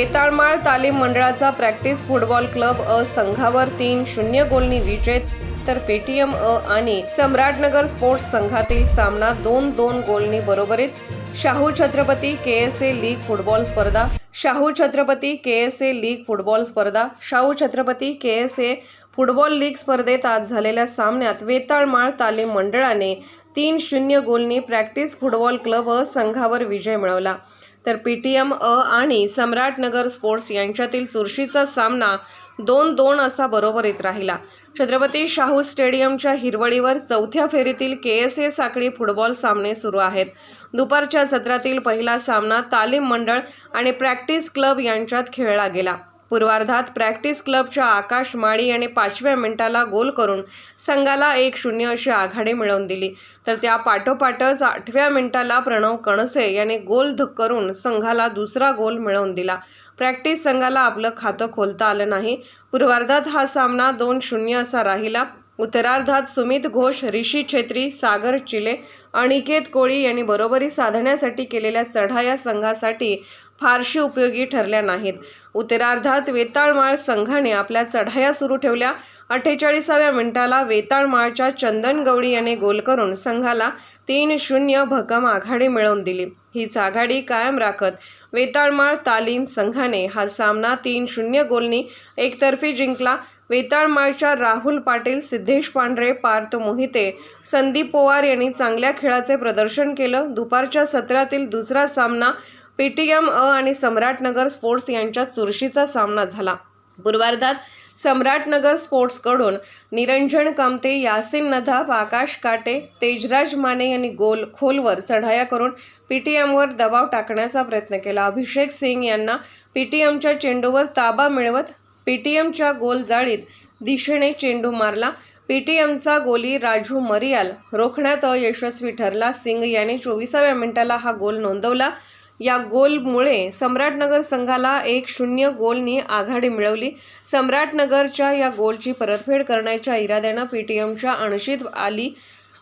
वेताळमाळ तालीम मंडळाचा practice football club अ संघावर तीन शून्य गोलनी विजय तर पेटीएम अ आणि सम्राटनगर स्पोर्ट्स संघातील सामना दोन दोन गोलनी बरोबरीत. Shahu Chhatrapati K S A league football स्पर्धा Shahu Chhatrapati K S A league football स्पर्धा Shahu Chhatrapati K S A football league स्पर्धेत आज झालेल्या सामन्यात वेताळमाळ तालीम मंडळाने तीन शून्य गोलनी प्रॅक्टिस फुटबॉल क्लब अ संघावर विजय मिळवला. तर पी टी एम अ आणि सम्राटनगर स्पोर्ट्स यांच्यातील चुरशीचा सामना दोन दोन असा बरोबरीत राहिला. छत्रपती शाहू स्टेडियमच्या हिरवळीवर चौथ्या फेरीतील के एस ए साखळी फुटबॉल सामने सुरू आहेत. दुपारच्या सत्रातील पहिला सामना तालीम मंडळ आणि प्रॅक्टिस क्लब यांच्यात खेळला गेला. पूर्वार्धात प्रॅक्टिस क्लबच्या आकाश माळी याने पाचव्या मिनिटाला गोल करून संघाला एक शून्य अशी आघाडी मिळवून दिली. तर त्या पाठोपाठच आठव्या मिनिटाला प्रणव कणसे याने गोल करून संघाला दुसरा गोल मिळवून दिला. प्रॅक्टिस संघाला आपलं खातं खोलता आलं नाही. पूर्वार्धात हा सामना दोन शून्य असा राहिला. उत्तरार्धात सुमित घोष ऋषी छेत्री सागर चिले अनिकेत कोळी यांनी बरोबरी साधण्यासाठी केलेल्या चढाया संघासाठी फारशी उपयोगी ठरल्या नाहीत. उत्तरार्धात वेताळमाळ संघाने आपल्या चढाया सुरू ठेवल्या. अठ्ठेचाळीसाव्या मिनिटाला वेताळमाळच्या चंदन गवळी याने गोल करून संघाला तीन शून्य भक्कम आघाडी मिळवून दिली. हीच आघाडी कायम राखत वेताळमाळ तालीम संघाने हा सामना तीन शून्य गोलनी एकतर्फी जिंकला. वेताळमाळच्या राहुल पाटील सिद्धेश पांढरे पार्थ मोहिते संदीप पोवार यांनी चांगल्या खेळाचे प्रदर्शन केलं. दुपारच्या सत्रातील दुसरा सामना पीटीएम अ आणि सम्राटनगर स्पोर्ट्स यांच्या चुरशीचा सामना झाला. पूर्वार्धात सम्राटनगर स्पोर्ट्सकडून निरंजन कामते यासिन नदाब आकाश काटे तेजराज माने यांनी गोल खोलवर चढाया करून पीटीएमवर दबाव टाकण्याचा प्रयत्न केला. अभिषेक सिंग यांना पीटीएमच्या चेंडूवर ताबा मिळवत पीटीएमच्या गोल जाळीत दिशेने चेंडू मारला. पीटीएमचा गोली राजू मरियाल रोखण्यात अयशस्वी ठरला. सिंग याने चोवीसाव्या मिनिटाला हा गोल नोंदवला. या गोलमुळे सम्राटनगर संघाला एक शून्य गोलनी आघाडी मिळवली. सम्राटनगरच्या या गोलची परतफेड करण्याच्या इराद्यानं पीटीएमच्या अणशीत आली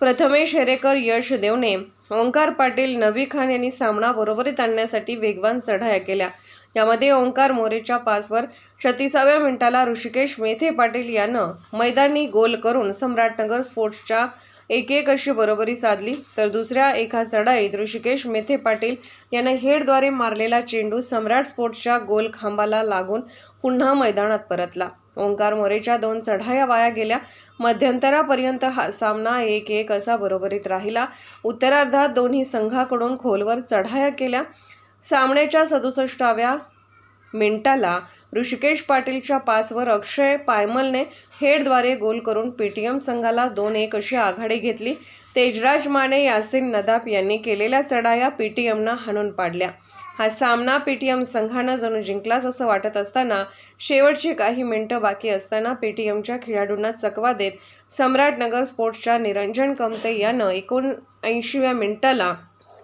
प्रथमेश हेरेकर यश देवने. ओंकार पाटील नबी खान यांनी सामना बरोबरीत आणण्यासाठी वेगवान चढाया केल्या. यामध्ये ओंकार मोरेच्या पासवर छत्तीसाव्या मिनिटाला ऋषिकेश मेथे पाटील यानं मैदानी गोल करून सम्राटनगर स्पोर्ट्सच्या एक एक अशी बरोबरी साधली. तर दुसऱ्या एका चढाईत ऋषिकेश मेथे पाटील यानं हेडद्वारे मारलेला चेंडू सम्राट स्पोर्ट्सच्या गोल खांबाला लागून पुन्हा मैदानात परतला. ओंकार मोरेच्या दोन चढाया वाया गेल्या. मध्यंतरापर्यंत हा सामना एक एक असा बरोबरीत राहिला. उत्तरार्धात दोन्ही संघाकडून खोलवर चढाया केल्या. सामन्याच्या सदुसष्टाव्या मिनिटाला ऋषिकेश पाटीलच्या पासवर अक्षय पायमलने हेडद्वारे गोल करून पीटीएम संघाला दोन एक अशी आघाडी घेतली. तेजराज माने यासिन नदाब यांनी केलेल्या चढाया पीटीएमनं हाणून पाडल्या. हा सामना पीटीएम संघानं जणू जिंकलाच असं वाटत असताना शेवटची काही मिनिटं बाकी असताना पीटीएमच्या खेळाडूंना चकवा देत सम्राटनगर स्पोर्ट्सच्या निरंजन कमते यानं एकोणऐंशीव्या मिनिटाला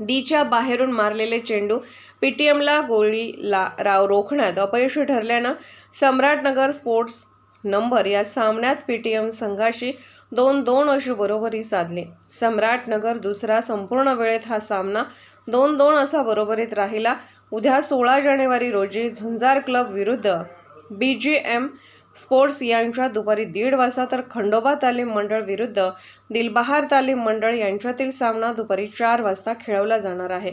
डीच्या बाहेरून मारलेले चेंडू पीटीएमला गोळी ला राव रोखण्यात अपयशी ठरल्यानं सम्राटनगर स्पोर्ट्स नंबर या सामन्यात पीटीएम संघाशी दोन दोन अशी बरोबरी साधली. सम्राटनगर दुसरा संपूर्ण वेळेत हा सामना दोन दोन असा बरोबरीत राहिला. उद्या सोळा जानेवारी रोजी झुंजार क्लब विरुद्ध बी जी एम स्पोर्ट्स यांच्या दुपारी दीड वाजता तर खंडोबा तालीम मंडळ विरुद्ध दिलबहार तालीम मंडळ यांच्यातील सामना दुपारी चार वाजता खेळवला जाणार आहे.